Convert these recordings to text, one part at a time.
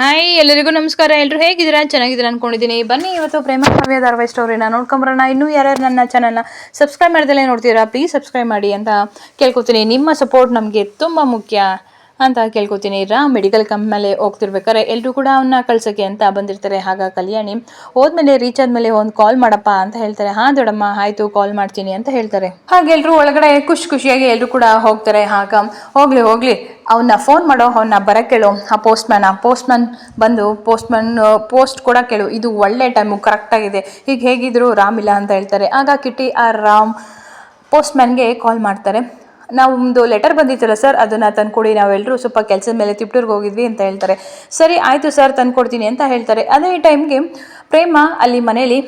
Hi ಎಲ್ಲರಿಗೂ ನಮಸ್ಕಾರ. ಎಲ್ಲರೂ ಹೇಗಿದ್ದೀರಾ? ಚೆನ್ನಾಗಿದ್ದೀರಾ ಅನ್ಕೊಂಡಿದ್ದೀನಿ. ಬನ್ನಿ, ಇವತ್ತು ಪ್ರೇಮ ಕಾವ್ಯ ಧಾರವಾಹಿ ಸ್ಟೋರಿನ ನೋಡ್ಕೊಂಬರೋಣ ಇನ್ನೂ ಯಾರ್ಯಾರು ನನ್ನ ಚಾನಲ್ನ ಸಬ್ಸ್ಕ್ರೈಬ್ ಮಾಡ್ದಲ್ಲೇ ನೋಡ್ತೀರಾ ಪ್ಲೀಸ್ ಸಬ್ಸ್ಕ್ರೈಬ್ ಮಾಡಿ ಅಂತ ಕೇಳ್ಕೊತೀನಿ ನಿಮ್ಮ ಸಪೋರ್ಟ್ ನಮಗೆ ತುಂಬ ಮುಖ್ಯ. ಅಂತ ಕೇಳ್ಕೊತೀನಿ. ರಾ ಮೆಡಿಕಲ್ ಕ್ಯಾಂಪ್ ಮೇಲೆ ಹೋಗ್ತಿರ್ಬೇಕಾರೆ ಎಲ್ಲರೂ ಕೂಡ ಅವನ್ನ ಕಳ್ಸೋಕ್ಕೆ ಅಂತ ಬಂದಿರ್ತಾರೆ. ಹಾಗ ಕಲ್ಯಾಣಿ, ಹೋದ್ಮೇಲೆ ರೀಚ್ ಆದ್ಮೇಲೆ ಒಂದು ಕಾಲ್ ಮಾಡಪ್ಪ ಅಂತ ಹೇಳ್ತಾರೆ. ಹಾ ದೊಡ್ಡಮ್ಮ, ಆಯ್ತು ಕಾಲ್ ಮಾಡ್ತೀನಿ ಅಂತ ಹೇಳ್ತಾರೆ. ಹಾಗೆ ಎಲ್ಲರೂ ಒಳಗಡೆ ಖುಷಿ ಖುಷಿಯಾಗಿ ಎಲ್ಲರೂ ಕೂಡ ಹೋಗ್ತಾರೆ. ಹಾಗ, ಹೋಗ್ಲಿ ಹೋಗ್ಲಿ ಅವನ್ನ ಫೋನ್ ಮಾಡೋ ಅವನ್ನ ಬರೋ ಕೇಳು. ಆ ಪೋಸ್ಟ್ ಮ್ಯಾನ್ ಆ ಪೋಸ್ಟ್ ಮ್ಯಾನ್ ಬಂದು ಪೋಸ್ಟ್ ಮ್ಯಾನ್ ಪೋಸ್ಟ್ ಕೂಡ ಕೇಳು. ಇದು ಒಳ್ಳೆ ಟೈಮು ಕರೆಕ್ಟಾಗಿದೆ ಈಗ ಹೇಗಿದ್ರು ರಾಮ್ ಇಲ್ಲ ಅಂತ ಹೇಳ್ತಾರೆ. ಆಗ ಕಿಟ್ಟಿ, ಆ ರಾಮ್ ಪೋಸ್ಟ್ ಮ್ಯಾನ್ಗೆ ಕಾಲ್ ಮಾಡ್ತಾರೆ. ನಾವು ಒಂದು ಲೆಟರ್ ಬಂದಿತ್ತಲ್ಲ ಸರ್ ಅದನ್ನು ತಂದ್ಕೊಡಿ ನಾವೆಲ್ಲರೂ ಸ್ವಲ್ಪ ಕೆಲಸದ ಮೇಲೆ ತಿಪ್ಟೂರ್ಗೆ ಹೋಗಿದ್ವಿ ಅಂತ ಹೇಳ್ತಾರೆ. ಸರಿ, ಆಯಿತು ಸರ್ ತಂದ್ಕೊಡ್ತೀನಿ ಅಂತ ಹೇಳ್ತಾರೆ. ಅದೇ ಟೈಮ್ಗೆ ಪ್ರೇಮ ಅಲ್ಲಿ ಮನೇಲಿ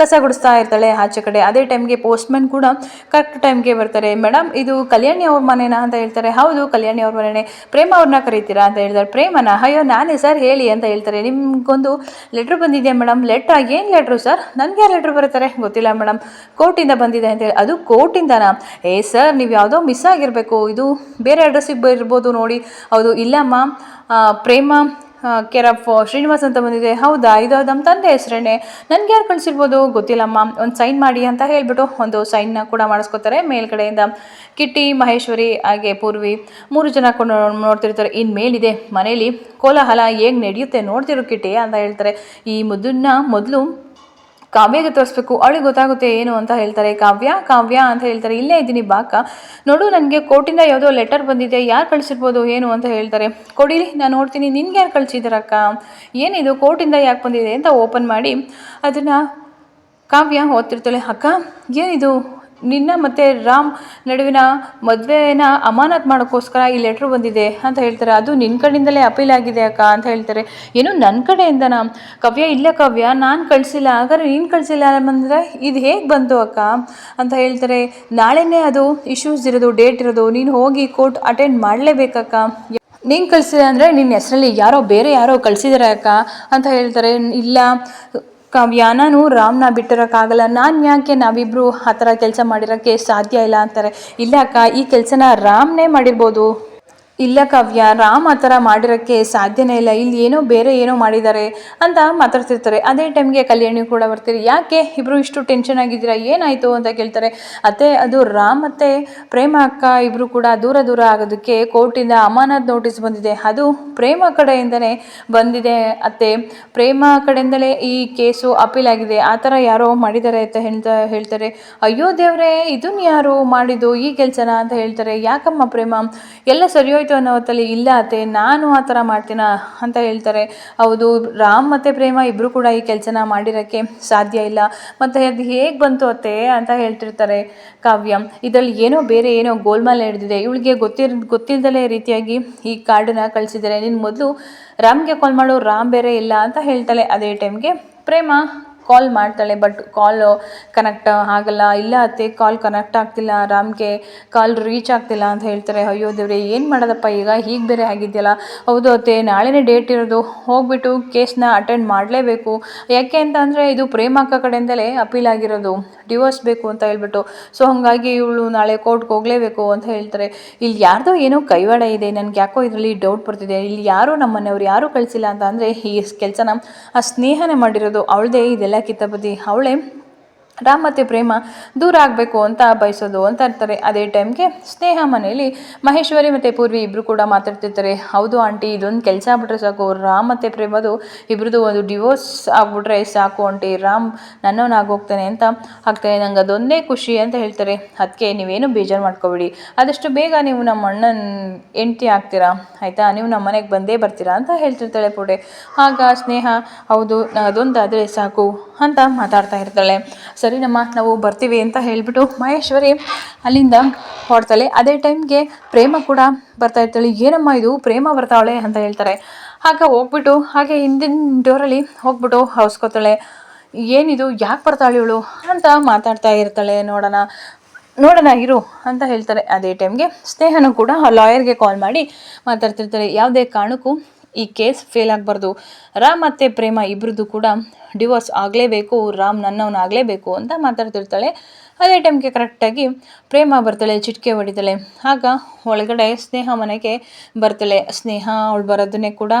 ಕಸ ಗುಡಿಸ್ತಾ ಇರ್ತಾಳೆ ಆಚೆ ಕಡೆ. ಅದೇ ಟೈಮ್ಗೆ ಪೋಸ್ಟ್ಮನ್ ಕೂಡ ಕರೆಕ್ಟ್ ಟೈಮ್ಗೆ ಬರ್ತಾರೆ. ಮೇಡಮ್ ಇದು ಕಲ್ಯಾಣಿ ಅವ್ರ ಮನೆನಾ? ಅಂತ ಹೇಳ್ತಾರೆ. ಹೌದು, ಕಲ್ಯಾಣಿ ಅವ್ರ ಮನೆನೇ. ಪ್ರೇಮ ಅವ್ರನ್ನ ಕರೀತೀರಾ? ಅಂತ ಹೇಳ್ತಾರೆ. ಪ್ರೇಮನ? ಅಯ್ಯೋ, ನಾನೇ ಸರ್ ಹೇಳಿ ಅಂತ ಹೇಳ್ತಾರೆ. ನಿಮ್ಗೊಂದು ಲೆಟ್ರ್ ಬಂದಿದೆ ಮೇಡಮ್ ಲೆಟ್ರ್ ಏನು ಲೆಟ್ರು ಸರ್ ನನಗೆ ಲೆಟ್ರ್ ಬರ್ತಾರೆ ಗೊತ್ತಿಲ್ಲ ಮೇಡಮ್ ಕೋರ್ಟಿಂದ ಬಂದಿದೆ ಅಂತ ಹೇಳಿ. ಅದು ಕೋರ್ಟಿಂದನಾ? ಏ ಸರ್ ನೀವು ಯಾವುದೋ ಮಿಸ್ ಆಗಿರಬೇಕು. ಇದು ಬೇರೆ ಅಡ್ರೆಸ್ಸಿಗೆ ಇರ್ಬೋದು ನೋಡಿ. ಹೌದು, ಇಲ್ಲಮ್ಮ. ಪ್ರೇಮ ಕೇರ್ ಶ್ರೀನಿವಾಸ್ ಅಂತ ಬಂದಿದೆ. ಹೌದಾ? ಇದು ನಮ್ಮ ತಂದೆ ಹೆಸರೇನೆ. ನನಗೆ ಯಾರು ಕಳಿಸಿರ್ಬೋದು? ಗೊತ್ತಿಲ್ಲಮ್ಮ. ಒಂದು ಸೈನ್ ಮಾಡಿ ಅಂತ ಹೇಳಿಬಿಟ್ಟು ಒಂದು ಸೈನ್ನ ಕೂಡ ಮಾಡಿಸ್ಕೊತಾರೆ. ಮೇಲ್ಗಡೆಯಿಂದ ಕಿಟ್ಟಿ, ಮಹೇಶ್ವರಿ, ಹಾಗೆ ಪೂರ್ವಿ ಮೂರು ಜನ ಕೊಂಡು ನೋಡ್ತಿರ್ತಾರೆ. ಇನ್ನು ಮೇಲಿದೆ ಮನೇಲಿ ಕೋಲಾಹಲ. ಹೇಗೆ ನಡೆಯುತ್ತೆ ನೋಡ್ತಿರೋ ಕಿಟ್ಟಿ ಅಂತ ಹೇಳ್ತಾರೆ. ಈ ಮುದ್ದನ್ನ ಮೊದಲು ಕಾವ್ಯಗೆ ತೋರಿಸ್ಬೇಕು. ಅವಳಿಗೆ ಗೊತ್ತಾಗುತ್ತೆ ಏನು ಅಂತ ಹೇಳ್ತಾರೆ. ಕಾವ್ಯ ಕಾವ್ಯ ಅಂತ ಹೇಳ್ತಾರೆ. ಇಲ್ಲೇ ಇದ್ದೀನಿ ಬಾಕ. ನೋಡು, ನನಗೆ ಕೋರ್ಟಿಂದ ಯಾವುದೋ ಲೆಟರ್ ಬಂದಿದೆ. ಯಾರು ಕಳಿಸಿರ್ಬೋದು, ಏನು ಅಂತ ಹೇಳ್ತಾರೆ. ಕೊಡಿಲಿ ನಾನು ನೋಡ್ತೀನಿ. ನಿನ್ಗೆ ಯಾರು ಕಳಿಸಿದಾರಕ್ಕ? ಏನಿದು? ಕೋರ್ಟಿಂದ ಯಾಕೆ ಬಂದಿದೆ ಅಂತ ಓಪನ್ ಮಾಡಿ ಅದನ್ನು ಕಾವ್ಯ ಓದ್ತಿರ್ತಾಳೆ. ಅಕ್ಕ, ಏನಿದು? ನಿನ್ನ ಮತ್ತು ರಾಮ್ ನಡುವಿನ ಮದುವೆನ ಅಮಾನತ್ ಮಾಡೋಕ್ಕೋಸ್ಕರ ಈ ಲೆಟ್ರ್ ಬಂದಿದೆ ಅಂತ ಹೇಳ್ತಾರೆ. ಅದು ನಿನ್ನ ಕಡೆಯಿಂದಲೇ ಅಪೀಲ್ ಆಗಿದೆ ಅಕ್ಕ ಅಂತ ಹೇಳ್ತಾರೆ. ಏನು ನನ್ನ ಕಡೆಯಿಂದನಾ? ಕವ್ಯ, ಇಲ್ಲ ಕವ್ಯ, ನಾನು ಕಳಿಸಿಲ್ಲ. ಹಾಗಾದ್ರೆ ನೀನು ಕಳಿಸಿಲ್ಲ ಅಂದರೆ ಇದು ಹೇಗೆ ಬಂತು ಅಕ್ಕ ಅಂತ ಹೇಳ್ತಾರೆ. ನಾಳೆನೇ ಅದು ಇಶ್ಯೂಸ್ ಇರೋದು ಡೇಟ್ ಇರೋದು, ನೀನು ಹೋಗಿ ಕೋರ್ಟ್ ಅಟೆಂಡ್ ಮಾಡಲೇಬೇಕಕ್ಕ ನೀನು ಕಳಿಸಿದೆ ಅಂದರೆ ನಿನ್ನ ಹೆಸರಲ್ಲಿ ಯಾರೋ ಬೇರೆ ಯಾರೋ ಕಳಿಸಿದಾರೆ ಅಕ್ಕ ಅಂತ ಹೇಳ್ತಾರೆ. ಇಲ್ಲ ಕಾವ್ಯ ನಾನು ರಾಮ್ನ ಬಿಟ್ಟಿರೋಕ್ಕಾಗಲ್ಲ ನಾನು ಯಾಕೆ ನಾವಿಬ್ಬರು ಆ ಥರ ಕೆಲಸ ಮಾಡಿರೋಕ್ಕೆ ಸಾಧ್ಯ ಇಲ್ಲ ಅಂತಾರೆ. ಇಲ್ಲ ಅಕ್ಕ, ಈ ಕೆಲಸನ ರಾಮ್ನೇ ಮಾಡಿರ್ಬೋದು. ಇಲ್ಲ ಕಾವ್ಯ, ರಾಮ್ ಆ ಥರ ಮಾಡಿರೋಕ್ಕೆ ಸಾಧ್ಯನೇ ಇಲ್ಲ. ಇಲ್ಲಿ ಏನೋ ಬೇರೆ ಏನೋ ಮಾಡಿದ್ದಾರೆ ಅಂತ ಮಾತಾಡ್ತಿರ್ತಾರೆ. ಅದೇ ಟೈಮ್ಗೆ ಕಲ್ಯಾಣಿ ಕೂಡ ಬರ್ತೀರಿ. ಯಾಕೆ ಇಬ್ಬರು ಇಷ್ಟು ಟೆನ್ಷನ್ ಆಗಿದ್ದೀರಾ? ಏನಾಯಿತು ಅಂತ ಕೇಳ್ತಾರೆ. ಅತ್ತೆ, ಅದು ರಾಮ್ ಮತ್ತು ಪ್ರೇಮ ಅಕ್ಕ ಇಬ್ಬರು ಕೂಡ ದೂರ ದೂರ ಆಗೋದಕ್ಕೆ ಕೋರ್ಟಿಂದ ಅಮಾನತ್ ನೋಟಿಸ್ ಬಂದಿದೆ. ಅದು ಪ್ರೇಮ ಕಡೆಯಿಂದಲೇ ಬಂದಿದೆ ಅತ್ತೆ. ಪ್ರೇಮ ಕಡೆಯಿಂದಲೇ ಈ ಕೇಸು ಅಪೀಲ್ ಆಗಿದೆ. ಆ ಥರ ಯಾರೋ ಮಾಡಿದ್ದಾರೆ ಅಂತ ಹೇಳ್ತಾ ಹೇಳ್ತಾರೆ. ಅಯ್ಯೋ ದೇವ್ರೆ ಇದನ್ನು ಯಾರು ಮಾಡಿದ್ದು? ಈ ಕೆಲಸನ ಅಂತ ಹೇಳ್ತಾರೆ. ಯಾಕಮ್ಮ ಪ್ರೇಮ? ಎಲ್ಲ ಸರಿ ಹೋಯ್ತು ಅನ್ನೋ ಹೊತ್ತಲ್ಲಿ, ಇಲ್ಲ ಅತ್ತೆ, ನಾನು ಆ ಥರ ಮಾಡ್ತೀನ ಅಂತ ಹೇಳ್ತಾರೆ. ಹೌದು, ರಾಮ್ ಮತ್ತು ಪ್ರೇಮ ಇಬ್ಬರು ಕೂಡ ಈ ಕೆಲಸನ ಮಾಡಿರೋಕ್ಕೆ ಸಾಧ್ಯ ಇಲ್ಲ. ಮತ್ತು ಅದು ಹೇಗೆ ಬಂತು ಅತ್ತೆ ಅಂತ ಹೇಳ್ತಿರ್ತಾರೆ ಕಾವ್ಯ. ಇದರಲ್ಲಿ ಏನೋ ಬೇರೆ ಏನೋ ಗೋಲ್ಮಾಲ್ ಹಿಡಿದಿದೆ ಇವಳಿಗೆ ಗೊತ್ತಿರ್ ಗೊತ್ತಿಲ್ಲದಲೇ ರೀತಿಯಾಗಿ ಈ ಕಾರ್ಡನ್ನ ಕಳಿಸಿದ್ದಾರೆ. ನೀನು ಮೊದಲು ರಾಮ್ಗೆ ಕಾಲ್ ಮಾಡು, ರಾಮ್ ಬೇರೆ ಇಲ್ಲ ಅಂತ ಹೇಳ್ತಾಳೆ. ಅದೇ ಟೈಮ್ಗೆ ಪ್ರೇಮ ಕಾಲ್ ಮಾಡ್ತಾಳೆ ಬಟ್ ಕಾಲ್ ಕನೆಕ್ಟ್ ಆಗಲ್ಲ. ಇಲ್ಲ ಅತ್ತೆ ಕಾಲ್ ಕನೆಕ್ಟ್ ಆಗ್ತಿಲ್ಲ. ರಾಮ್ಗೆ ಕಾಲ್ ರೀಚ್ ಆಗ್ತಿಲ್ಲ ಅಂತ ಹೇಳ್ತಾರೆ. ಅಯ್ಯೋ ದೇವ್ರೆ, ಏನು ಮಾಡೋದಪ್ಪ ಈಗ? ಹೀಗೆ ಬೇರೆ ಆಗಿದೆಯಲ್ಲ. ಹೌದು ಅತ್ತೆ, ನಾಳೆನೇ ಡೇಟ್ ಇರೋದು. ಹೋಗ್ಬಿಟ್ಟು ಕೇಸ್ನ ಅಟೆಂಡ್ ಮಾಡಲೇಬೇಕು. ಯಾಕೆ ಅಂತ ಅಂದರೆ, ಇದು ಪ್ರೇಮಕ್ಕ ಕಡೆಯಿಂದಲೇ ಅಪೀಲ್ ಆಗಿರೋದು. ಡಿವೋರ್ಸ್ ಬೇಕು ಅಂತ ಹೇಳ್ಬಿಟ್ಟು. ಸೊ ಹಾಗಾಗಿ ಇವಳು ನಾಳೆ ಕೋರ್ಟ್ಗೆ ಹೋಗಲೇಬೇಕು ಅಂತ ಹೇಳ್ತಾರೆ. ಇಲ್ಲಿ ಯಾರ್ದೋ ಏನೋ ಕೈವಾಡ ಇದೆ. ನನಗೆ ಯಾಕೋ ಇದರಲ್ಲಿ ಡೌಟ್ ಬರ್ತಿದೆ. ಇಲ್ಲಿ ಯಾರೂ ನಮ್ಮ ಮನೆಯವ್ರು ಯಾರೂ ಕಳಿಸಿಲ್ಲ ಅಂತ ಅಂದರೆ, ಈ ಕೆಲಸನ ಆ ಸ್ನೇಹನೇ ಮಾಡಿರೋದು. ಅವಳದೇ ಇದೆಲ್ಲ ಕಿತ್ತಬದಿ ಅವಳೇ ರಾಮ್ ಮತ್ತು ಪ್ರೇಮ ದೂರ ಆಗಬೇಕು ಅಂತ ಬಯಸೋದು ಅಂತ ಇರ್ತಾರೆ ಅದೇ ಟೈಮ್ಗೆ ಸ್ನೇಹ ಮನೆಯಲ್ಲಿ ಮಹೇಶ್ವರಿ ಮತ್ತು ಪೂರ್ವಿ ಇಬ್ಬರು ಕೂಡ ಮಾತಾಡ್ತಿರ್ತಾರೆ. ಹೌದು ಆಂಟಿ, ಇದೊಂದು ಕೆಲಸ ಆಗ್ಬಿಟ್ರೆ ಸಾಕು. ರಾಮ್ ಮತ್ತು ಪ್ರೇಮದು ಇಬ್ಬರದು ಒಂದು ಡಿವೋರ್ಸ್ ಆಗ್ಬಿಟ್ರೆ ಸಾಕು ಆಂಟಿ. ರಾಮ್ ನನ್ನವನಾಗೋಗ್ತಾನೆ ಅಂತ ಆಗ್ತಾನೆ. ನಂಗೆ ಅದೊಂದೇ ಖುಷಿ ಅಂತ ಹೇಳ್ತಾರೆ. ಅದಕ್ಕೆ ನೀವೇನು ಬೇಜಾರು ಮಾಡ್ಕೋಬೇಡಿ. ಆದಷ್ಟು ಬೇಗ ನೀವು ನಮ್ಮ ಅಣ್ಣನ ಹೆಂಡ್ತಿ ಆಗ್ತೀರಾ? ಆಯಿತಾ? ನೀವು ನಮ್ಮ ಮನೆಗೆ ಬಂದೇ ಬರ್ತೀರಾ ಅಂತ ಹೇಳ್ತಿರ್ತಾಳೆ ಪುಡೆ ಆಗ ಸ್ನೇಹ, ಹೌದು ಅದೊಂದಾದರೆ ಸಾಕು. ಅಂತ ಮಾತಾಡ್ತಾ ಇರ್ತಾಳೆ. ಸರಿನಮ್ಮ ನಾವು ಬರ್ತೀವಿ ಅಂತ ಹೇಳಿಬಿಟ್ಟು ಮಹೇಶ್ವರಿ ಅಲ್ಲಿಂದ ಹೊಡ್ತಾಳೆ ಅದೇ ಟೈಮ್ಗೆ ಪ್ರೇಮ ಕೂಡ ಬರ್ತಾ ಇರ್ತಾಳೆ. ಏನಮ್ಮ ಇದು? ಪ್ರೇಮ ಬರ್ತಾವಳೆ ಅಂತ ಹೇಳ್ತಾರೆ. ಆಗ ಹೋಗ್ಬಿಟ್ಟು, ಹಾಗೆ ಹಿಂದಿನ ಡೋರಲ್ಲಿ ಹೋಗ್ಬಿಟ್ಟು ಹೌಸ್ಕೋತಾಳೆ ಏನಿದು? ಯಾಕೆ ಬರ್ತಾಳೆ ಇವಳು? ಅಂತ ಮಾತಾಡ್ತಾ ಇರ್ತಾಳೆ. ನೋಡೋಣ ನೋಡೋಣ ಇರು ಅಂತ ಹೇಳ್ತಾರೆ. ಅದೇ ಟೈಮ್ಗೆ ಸ್ನೇಹನೂ ಕೂಡ ಲಾಯರ್ಗೆ ಕಾಲ್ ಮಾಡಿ ಮಾತಾಡ್ತಿರ್ತಾರೆ. ಯಾವುದೇ ಕಾರಣಕ್ಕೂ ಈ ಕೇಸ್ ಫೇಲ್ ಆಗಬಾರ್ದು. ರಾಮ್ ಮತ್ತು ಪ್ರೇಮ ಇಬ್ಬರದ್ದು ಕೂಡ ಡಿವೋರ್ಸ್ ಆಗಲೇಬೇಕು, ರಾಮ್ ನನ್ನವನಾಗಲೇಬೇಕು ಅಂತ ಮಾತಾಡ್ತಿರ್ತಾಳೆ. ಅದೇ ಟೈಮ್ಗೆ ಕರೆಕ್ಟಾಗಿ ಪ್ರೇಮ ಬರ್ತಾಳೆ, ಚಿಟಿಕೆ ಹೊಡಿತಾಳೆ. ಆಗ ಒಳಗಡೆ ಸ್ನೇಹ ಮನೆಗೆ ಬರ್ತಾಳೆ. ಸ್ನೇಹ ಅವಳು ಬರೋದನ್ನೇ ಕೂಡ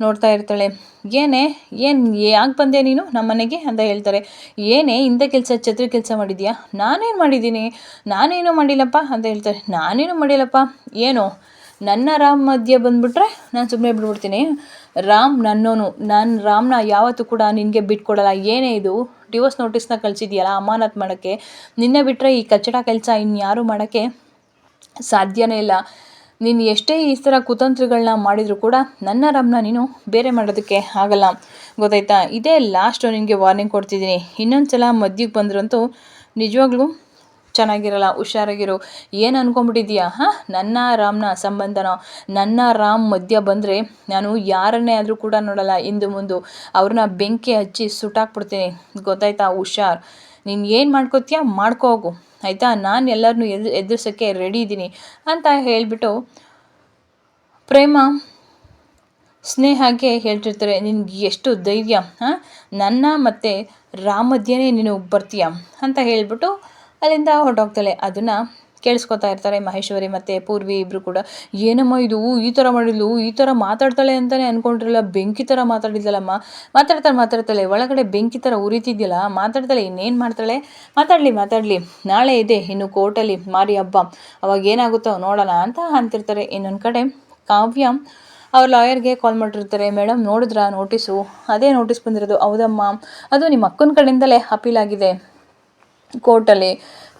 ನೋಡ್ತಾ ಇರ್ತಾಳೆ. ಏನೇ, ಏನು, ಯಾಕೆ ಬಂದೆ ನೀನು ನಮ್ಮ ಮನೆಗೆ ಅಂತ ಹೇಳ್ತಾರೆ. ಏನೇ, ಇಂಥ ಕೆಲಸ, ಛತ್ರಿ ಕೆಲಸ ಮಾಡಿದ್ಯಾ? ನಾನೇನು ಮಾಡಿದ್ದೀನಿ? ನಾನೇನು ಮಾಡಿಲ್ಲಪ್ಪ ಅಂತ ಹೇಳ್ತಾರೆ. ನಾನೇನು ಮಾಡಿಲ್ಲಪ್ಪ? ಏನು? ನನ್ನ ರಾಮ್ ಮಧ್ಯೆ ಬಂದುಬಿಟ್ರೆ ನಾನು ಸುಮ್ಮನೆ ಬಿಡ್ಬಿಡ್ತೀನಿ ರಾಮ್ ನನ್ನೋನು, ನಾನು ರಾಮ್ನ ಯಾವತ್ತೂ ಕೂಡ ನಿನಗೆ ಬಿಟ್ಕೊಡಲ್ಲ. ಏನೇ ಇದು? ಡಿವೋರ್ಸ್ ನೋಟಿಸ್ನ ಕಳಿಸಿದ್ಯಲ್ಲ ಅಮಾನತ್ ಮಾಡೋಕ್ಕೆ? ನಿನ್ನೆ ಬಿಟ್ಟರೆ ಈ ಕಚ್ಚಡ ಕೆಲಸ ಇನ್ಯಾರು ಮಾಡೋಕ್ಕೆ ಸಾಧ್ಯನೇ ಇಲ್ಲ. ನೀನು ಎಷ್ಟೇ ಈ ಥರ ಕುತಂತ್ರಗಳನ್ನ ಮಾಡಿದರೂ ಕೂಡ ನನ್ನ ರಾಮ್ನ ನೀನು ಬೇರೆ ಮಾಡೋದಕ್ಕೆ ಆಗಲ್ಲ. ಗೊತ್ತಾಯ್ತಾ? ಇದೇ ಲಾಸ್ಟು ನಿನಗೆ ವಾರ್ನಿಂಗ್ ಕೊಡ್ತಿದ್ದೀನಿ. ಇನ್ನೊಂದು ಸಲ ಮದ್ಯಕ್ಕೆ ಬಂದ್ರಂತೂ ನಿಜವಾಗ್ಲೂ ಚೆನ್ನಾಗಿರಲ್ಲ, ಹುಷಾರಾಗಿರು. ಏನು ಅನ್ಕೊಂಬಿಟ್ಟಿದ್ಯಾ ಹಾಂ? ನನ್ನ ರಾಮ್ನ ಸಂಬಂಧನ? ನನ್ನ ರಾಮ್ ಮಧ್ಯ ಬಂದರೆ ನಾನು ಯಾರನ್ನೇ ಆದರೂ ಕೂಡ ನೋಡಲ್ಲ ಇಂದು ಮುಂದೆ. ಅವ್ರನ್ನ ಬೆಂಕಿ ಹಚ್ಚಿ ಸುಟ್ಟಾಕ್ಬಿಡ್ತೀನಿ. ಗೊತ್ತಾಯ್ತಾ, ಹುಷಾರ್? ನೀನು ಏನು ಮಾಡ್ಕೋತೀಯ? ಮಾಡ್ಕೋ ಹೋಗು. ಆಯಿತಾ? ನಾನು ಎಲ್ಲರನ್ನೂ ಎದ್, ಎದುರಿಸೋಕ್ಕೆ ರೆಡಿ ಇದ್ದೀನಿ ಅಂತ ಹೇಳಿಬಿಟ್ಟು ಪ್ರೇಮ ಸ್ನೇಹಕ್ಕೆ ಹೇಳ್ತಿರ್ತಾರೆ. ನಿನ್ಗೆ ಎಷ್ಟು ಧೈರ್ಯ, ಹಾಂ? ನನ್ನ ಮತ್ತು ರಾಮಧ್ಯನೇ ಮಧ್ಯೆನೇ ನೀನು ಬರ್ತೀಯ? ಅಂತ ಹೇಳಿಬಿಟ್ಟು ಅಲ್ಲಿಂದ ಹೊರಟೋಗ್ತಾಳೆ. ಅದನ್ನು ಕೇಳಿಸ್ಕೊತಾ ಇರ್ತಾರೆ ಮಹೇಶ್ವರಿ ಮತ್ತು ಪೂರ್ವಿ ಇಬ್ಬರು ಕೂಡ. ಏನಮ್ಮ ಇದು? ಈ ಥರ ಮಾಡಿದ್ಲು? ಈ ಥರ ಮಾತಾಡ್ತಾಳೆ ಅಂತಲೇ ಅಂದ್ಕೊಂಡಿರಲ್ಲ ಬೆಂಕಿ ಥರ ಮಾತಾಡಿದ್ಲಲ್ಲಮ್ಮ. ಮಾತಾಡ್ತಾಳೆ ಮಾತಾಡ್ತಾಳೆ. ಒಳಗಡೆ ಬೆಂಕಿ ಥರ ಉರಿತಿದ್ಯಲ್ಲ? ಮಾತಾಡ್ತಾಳೆ. ಇನ್ನೇನು ಮಾಡ್ತಾಳೆ? ಮಾತಾಡಲಿ ಮಾತಾಡಲಿ. ನಾಳೆ ಇದೆ. ಇನ್ನು ಕೋರ್ಟಲ್ಲಿ ಮಾರಿ ಹಬ್ಬ. ಅವಾಗ ಏನಾಗುತ್ತೋ ನೋಡೋಣ ಅಂತ ಅಂತಿರ್ತಾರೆ. ಇನ್ನೊಂದು ಕಡೆ ಕಾವ್ಯ ಅವ್ರ ಲಾಯರ್ಗೆ ಕಾಲ್ ಮಾಡಿರ್ತಾರೆ. ಮೇಡಮ್ ನೋಡಿದ್ರಾ ನೋಟಿಸು? ಅದೇ ನೋಟಿಸ್ ಬಂದಿರೋದು. ಹೌದಮ್ಮ. ಅದು ನಿಮ್ಮ ಅಕ್ಕನ ಕಡೆಯಿಂದಲೇ ಅಪೀಲ್ ಆಗಿದೆ. ಕೋರ್ಟಲ್ಲಿ.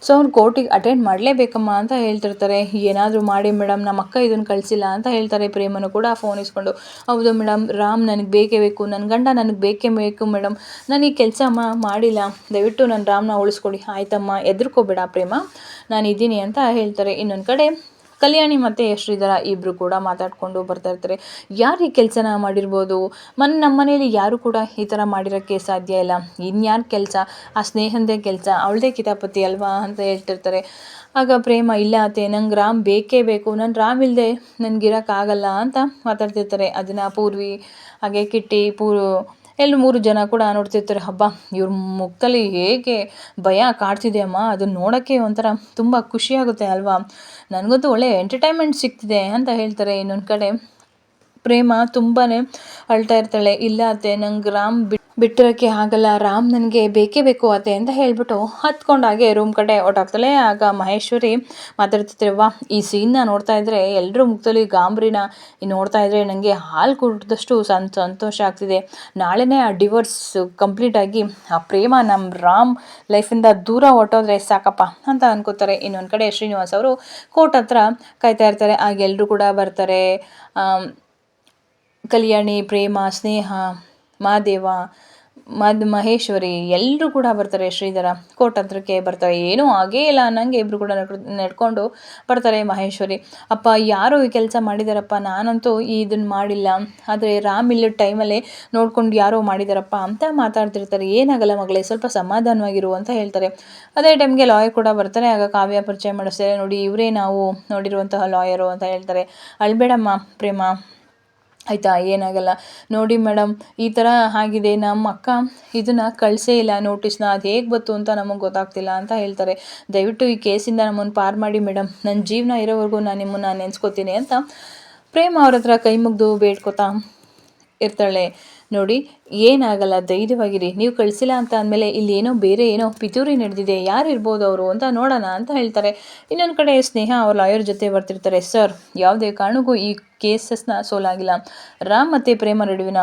ಸೊ ಅವ್ರು ಕೋರ್ಟಿಗೆ ಅಟೆಂಡ್ ಮಾಡಲೇಬೇಕಮ್ಮ ಅಂತ ಹೇಳ್ತಿರ್ತಾರೆ. ಏನಾದರೂ ಮಾಡಿ ಮೇಡಮ್, ನಮ್ಮ ಅಕ್ಕ ಇದನ್ನು ಕಳಿಸಿಲ್ಲ ಅಂತ ಹೇಳ್ತಾರೆ ಪ್ರೇಮನು ಕೂಡ ಫೋನ್ ಇಸ್ಕೊಂಡು. ಹೌದು ಮೇಡಮ್, ರಾಮ್ ನನಗೆ ಬೇಕೇ ಬೇಕು ನನ್ನ ಗಂಡ ನನಗೆ ಬೇಕೇ ಬೇಕು ಮೇಡಮ್. ನಾನು ಈ ಕೆಲಸ ಮಾಡಿಲ್ಲ. ದಯವಿಟ್ಟು ನನ್ನ ರಾಮ್ನ ಉಳಿಸ್ಕೊಡಿ. ಆಯ್ತಮ್ಮ, ಹೆದರ್ಕೋಬೇಡ ಪ್ರೇಮ. ನಾನು ಇದ್ದೀನಿ ಅಂತ ಹೇಳ್ತಾರೆ. ಇನ್ನೊಂದು ಕಡೆ ಕಲ್ಯಾಣಿ ಮತ್ತು ಶ್ರೀಧರ ಇಬ್ಬರು ಕೂಡ ಮಾತಾಡಿಕೊಂಡು ಬರ್ತಾ ಇರ್ತಾರೆ. ಯಾರು ಈ ಕೆಲಸನ ಮಾಡಿರ್ಬೋದು? ಮನ್ ನಮ್ಮ ಮನೆಯಲ್ಲಿ ಯಾರು ಕೂಡ ಈ ಥರ ಮಾಡಿರೋಕ್ಕೆ ಸಾಧ್ಯ ಇಲ್ಲ. ಇನ್ಯಾರ ಕೆಲಸ? ಆ ಸ್ನೇಹಂದೇ ಕೆಲಸ, ಅವಳದೇ ಕಿತಾಪತಿ ಅಲ್ವಾ ಅಂತ ಹೇಳ್ತಿರ್ತಾರೆ. ಆಗ ಪ್ರೇಮ, ಇಲ್ಲ ಅತ್ತೆ, ನಂಗೆ ರಾಮ್ ಬೇಕೇ ಬೇಕು, ನಾನು ರಾಮ್ ಇಲ್ಲದೆ ನನಗಿರೋಕ್ಕಾಗಲ್ಲ ಅಂತ ಮಾತಾಡ್ತಿರ್ತಾರೆ. ಅದನ್ನು ಪೂರ್ವಿ ಹಾಗೆ ಕಿಟ್ಟಿ, ಪೂರು ಎಲ್ಲ ಮೂರು ಜನ ಕೂಡ ನೋಡ್ತಿರ್ತಾರೆ, ಹಬ್ಬ, ಇವ್ರ ಮುಖದಲ್ಲಿ ಹೇಗೆ ಭಯ ಕಾಡ್ತಿದೆ ಅಮ್ಮ ಅದನ್ನ ನೋಡೋಕ್ಕೆ ಒಂಥರ ತುಂಬ ಖುಷಿಯಾಗುತ್ತೆ ಅಲ್ವಾ? ನನಗಂತೂ ಒಳ್ಳೆ ಎಂಟರ್ಟೈನ್ಮೆಂಟ್ ಸಿಗ್ತಿದೆ, ಅಂತ ಹೇಳ್ತಾರೆ ಇನ್ನೊಂದು ಕಡೆ. ಪ್ರೇಮ ತುಂಬಾ ಅಳ್ತಾ ಇರ್ತಾಳೆ. ಇಲ್ಲ ಅತ್ತೆ, ನಂಗೆ ರಾಮ್ ಬಿಟ್ಟು ಬಿಟ್ಟಿರೋಕ್ಕೆ ಆಗಲ್ಲ. ರಾಮ್ ನನಗೆ ಬೇಕೇ ಬೇಕು ಅತ್ತೆ ಅಂತ ಹೇಳ್ಬಿಟ್ಟು ಹತ್ಕೊಂಡಾಗೆ ರೂಮ್ ಕಡೆ ಹೊಟ್ಟಾಗ್ತಾಳೆ ಆಗ ಮಹೇಶ್ವರಿ ಮಾತಾಡ್ತಿರ್ತೀರವ್ವ ಈ ಸೀನ್ನ ನೋಡ್ತಾ ಇದ್ರೆ ಎಲ್ಲರೂ ಮುಖದಲ್ಲಿ ಗಾಂಬ್ರಿನ ನೋಡ್ತಾ ಇದ್ರೆ ನನಗೆ ಹಾಲು ಕುಡಿದಷ್ಟು ಸನ್ ಸಂತೋಷ ಆಗ್ತಿದೆ. ನಾಳೆನೇ ಆ ಡಿವೋರ್ಸ್ ಕಂಪ್ಲೀಟಾಗಿ ಆ ಪ್ರೇಮ ನಮ್ಮ ರಾಮ್ ಲೈಫಿಂದ ದೂರ ಹೊಟ್ಟೋದ್ರೆ ಸಾಕಪ್ಪ ಅಂತ ಅನ್ಕೋತಾರೆ. ಇನ್ನೊಂದು ಕಡೆ ಶ್ರೀನಿವಾಸ್ ಅವರು ಕೋರ್ಟ್ ಹತ್ರ ಕಾಯ್ತಾ ಇರ್ತಾರೆ. ಆಗ ಎಲ್ಲರೂ ಕೂಡ ಬರ್ತಾರೆ. ಕಲ್ಯಾಣಿ, ಪ್ರೇಮ, ಸ್ನೇಹ ಮಹಾದೇವ ಮದ್ ಮಹೇಶ್ವರಿ ಎಲ್ಲರೂ ಕೂಡ ಬರ್ತಾರೆ ಶ್ರೀಧರ ಕೋರ್ಟ್ ಬರ್ತಾರೆ. ಏನೂ ಆಗೇ ಇಲ್ಲ ಅನ್ನಂಗೆ ಇಬ್ಬರು ಕೂಡ ನಡ್ಕೊಂಡು ಬರ್ತಾರೆ ಮಹೇಶ್ವರಿ. ಅಪ್ಪ, ಯಾರು ಈ ಕೆಲಸ ಮಾಡಿದಾರಪ್ಪ, ನಾನಂತೂ ಇದನ್ನು ಮಾಡಿಲ್ಲ. ಆದರೆ ರಾಮ್ ಇಲ್ಲ ಟೈಮಲ್ಲೇ ನೋಡ್ಕೊಂಡು ಯಾರೋ ಮಾಡಿದಾರಪ್ಪ ಅಂತ ಮಾತಾಡ್ತಿರ್ತಾರೆ. ಏನಾಗಲ್ಲ ಮಗಳೇ, ಸ್ವಲ್ಪ ಸಮಾಧಾನವಾಗಿರು ಅಂತ ಹೇಳ್ತಾರೆ. ಅದೇ ಟೈಮ್ಗೆ ಲಾಯರ್ ಕೂಡ ಬರ್ತಾರೆ. ಆಗ ಕಾವ್ಯ ಪರಿಚಯ ಮಾಡಿಸ್ತಾರೆ. ನೋಡಿ, ಇವರೇ ನಾವು ನೋಡಿರುವಂತಹ ಲಾಯರು ಅಂತ ಹೇಳ್ತಾರೆ. ಅಳ್ಬೇಡಮ್ಮ ಪ್ರೇಮ. ಆಯಿತಾ? ಏನಾಗಲ್ಲ. ನೋಡಿ ಮೇಡಮ್, ಈ ಥರ ಆಗಿದೆ. ನಮ್ಮ ಅಕ್ಕ ಇದನ್ನು ಕಳಿಸೇ ಇಲ್ಲ ನೋಟಿಸ್ನ ಅದು ಹೇಗೆ ಬಂತು ಅಂತ ನಮಗೆ ಗೊತ್ತಾಗ್ತಿಲ್ಲ ಅಂತ ಹೇಳ್ತಾರೆ. ದಯವಿಟ್ಟು ಈ ಕೇಸಿಂದ ನಮ್ಮನ್ನು ಪಾರು ಮಾಡಿ ಮೇಡಮ್. ನನ್ನ ಜೀವನ ಇರೋವರೆಗೂ ನಾನು ನಿಮ್ಮನ್ನು ನೆನೆಸ್ಕೋತೀನಿ ಅಂತ ಪ್ರೇಮ ಅವ್ರ ಹತ್ರ ಕೈ ಮುಗಿದು ಬೇಡ್ಕೋತಾ ಇರ್ತಾಳೆ. ನೋಡಿ, ಏನಾಗಲ್ಲ, ಧೈರ್ಯವಾಗಿರಿ. ನೀವು ಕಳಿಸಿಲ್ಲ ಅಂತ ಅಂದಮೇಲೆ ಇಲ್ಲಿ ಏನೋ ಬೇರೆ ಏನೋ ಪಿತೂರಿ ನಡೆದಿದೆ. ಯಾರು ಇರ್ಬೋದು ಅವರು ಅಂತ ನೋಡೋಣ ಅಂತ ಹೇಳ್ತಾರೆ. ಇನ್ನೊಂದು ಕಡೆ ಸ್ನೇಹ ಅವ್ರ ಲಾಯರ್ ಜೊತೆ ಬರ್ತಿರ್ತಾರೆ. ಸರ್, ಯಾವುದೇ ಕಾರಣಕ್ಕೂ ಈ ಕೇಸಸ್ನ ಸೋಲಾಗಿಲ್ಲ. ರಾಮ್ ಮತ್ತು ಪ್ರೇಮ ನಡುವಿನ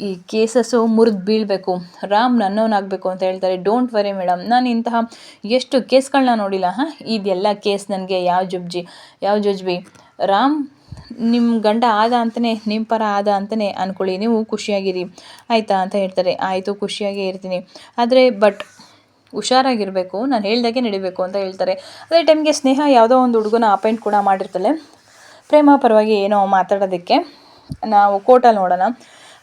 ಈ ಕೇಸಸ್ಸು ಮುರಿದು ಬೀಳಬೇಕು. ರಾಮ್ ನನ್ನವನಾಗಬೇಕು ಅಂತ ಹೇಳ್ತಾರೆ. Don't worry madam. ನಾನು ಇಂತಹ ಎಷ್ಟು ಕೇಸ್ಗಳನ್ನ ನೋಡಿಲ್ಲ. ಹಾಂ? ಇದೆಲ್ಲ ಕೇಸ್ ನನಗೆ ಯಾವ ಜುಬ್ಜಿ ಯಾವ ಜುಜ್ಬಿ ರಾಮ್ ನಿಮ್ಮ ಗಂಡ ಆದ ಅಂತಲೇ ನಿಮ್ಮ ಪರ ಆದ ಅಂತಲೇ ಅಂದ್ಕೊಳ್ಳಿ ನೀವು ಖುಷಿಯಾಗಿರಿ. ಆಯಿತಾ ಅಂತ ಹೇಳ್ತಾರೆ. ಆಯಿತು, ಖುಷಿಯಾಗೇ ಇರ್ತೀನಿ. ಆದರೆ ಬಟ್ ಹುಷಾರಾಗಿರಬೇಕು. ನಾನು ಹೇಳ್ದಾಗೆ ನಡಿಬೇಕು ಅಂತ ಹೇಳ್ತಾರೆ. ಅದೇ ಟೈಮ್ಗೆ ಸ್ನೇಹ ಯಾವುದೋ ಒಂದು ಹುಡುಗನ ಅಪಾಯಿಂಟ್ ಕೂಡ ಮಾಡಿರ್ತಾಳೆ ಪ್ರೇಮ ಪರವಾಗಿ ಏನೋ ಮಾತಾಡೋದಕ್ಕೆ ನಾವು ಕೋರ್ಟಲ್ಲಿ ನೋಡೋಣ.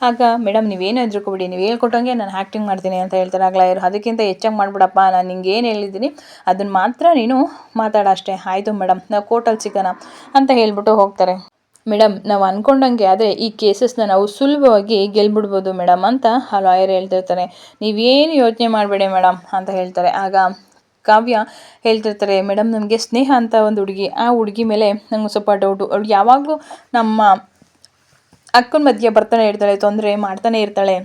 ಆಗ, ಮೇಡಮ್, ನೀವೇನು ಹೆದ್ರುಕೊಬಿಡಿ. ನೀವು ಹೇಳ್ಕೊಟ್ಟಂಗೆ ನಾನು ಆ್ಯಕ್ಟಿಂಗ್ ಮಾಡ್ತೀನಿ ಅಂತ ಹೇಳ್ತಾರೆ. ಆಗಲ ಇರು. ಅದಕ್ಕಿಂತ ಹೆಚ್ಚಾಗಿ ಮಾಡಿಬಿಡಪ್ಪ. ನಾನು ನಿಂಗೆ ಏನು ಹೇಳಿದ್ದೀನಿ ಅದನ್ನು ಮಾತ್ರ ನೀನು ಮಾತಾಡೋ ಅಷ್ಟೇ. ಆಯಿತು, ಮೇಡಮ್. ನಾವು ಕೋಟಲ್ಲಿ ಸಿಗೋಣ ಅಂತ ಹೇಳಿಬಿಟ್ಟು ಹೋಗ್ತಾರೆ. ಮೇಡಮ್ ನಾವು ಅಂದ್ಕೊಂಡಂಗೆ ಆದರೆ ಈ ಕೇಸಸ್ನ ನಾವು ಸುಲಭವಾಗಿ ಗೆಲ್ಬಿಡ್ಬೋದು ಮೇಡಮ್ ಅಂತ ಆ ಲಾಯರ್ ಹೇಳ್ತಿರ್ತಾರೆ. ನೀವೇನು ಯೋಚನೆ ಮಾಡಬೇಡಿ ಮೇಡಮ್ ಅಂತ ಹೇಳ್ತಾರೆ. ಆಗ ಕಾವ್ಯ ಹೇಳ್ತಿರ್ತಾರೆ ಮೇಡಮ್ ನನಗೆ ಸ್ನೇಹ ಅಂತ ಒಂದು ಹುಡುಗಿ. ಆ ಹುಡುಗಿ ಮೇಲೆ ನಂಗೆ ಸ್ವಲ್ಪ ಡೌಟು ಅವಳು ಯಾವಾಗಲೂ ನಮ್ಮ ಅಕ್ಕನ ಮಧ್ಯೆ ಬರ್ತಾನೆ ಇರ್ತಾಳೆ, ತೊಂದರೆ ಮಾಡ್ತಾನೆ ಇರ್ತಾಳೆ.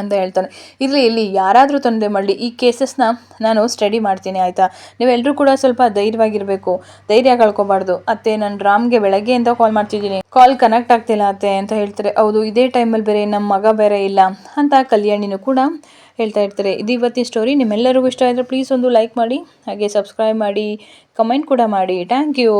ಅಂತ ಹೇಳ್ತಾನೆ. ಇರಲಿ ಇಲ್ಲಿ ಯಾರಾದರೂ ತೊಂದರೆ ಮಾಡಲಿ, ಈ ಕೇಸಸ್ನ ನಾನು ಸ್ಟಡಿ ಮಾಡ್ತೀನಿ, ಆಯಿತಾ? ನೀವೆಲ್ಲರೂ ಕೂಡ ಸ್ವಲ್ಪ ಧೈರ್ಯವಾಗಿರಬೇಕು. ಧೈರ್ಯ ಕಳ್ಕೊಬಾರ್ದು. ಅತ್ತೆ, ನಾನು ರಾಮ್ಗೆ ಬೆಳಗ್ಗೆಯಿಂದ ಕಾಲ್ ಮಾಡ್ತಿದ್ದೀನಿ. ಕಾಲ್ ಕನೆಕ್ಟ್ ಆಗ್ತಿಲ್ಲ ಅತ್ತೆ ಅಂತ ಹೇಳ್ತಾರೆ. ಹೌದು, ಇದೇ ಟೈಮಲ್ಲಿ ಬೇರೆ ನಮ್ಮ ಮಗ ಬೇರೆ ಇಲ್ಲ ಅಂತ ಕಲ್ಯಾಣಿನೂ ಕೂಡ ಹೇಳ್ತಾ ಇರ್ತಾರೆ. ಇದು ಇವತ್ತಿನ ಸ್ಟೋರಿ ನಿಮ್ಮೆಲ್ಲರಿಗೂ ಇಷ್ಟ ಆದರೆ ಪ್ಲೀಸ್ ಒಂದು ಲೈಕ್ ಮಾಡಿ, ಹಾಗೆ ಸಬ್ಸ್ಕ್ರೈಬ್ ಮಾಡಿ ಕಮೆಂಟ್ ಕೂಡ ಮಾಡಿ. Thank you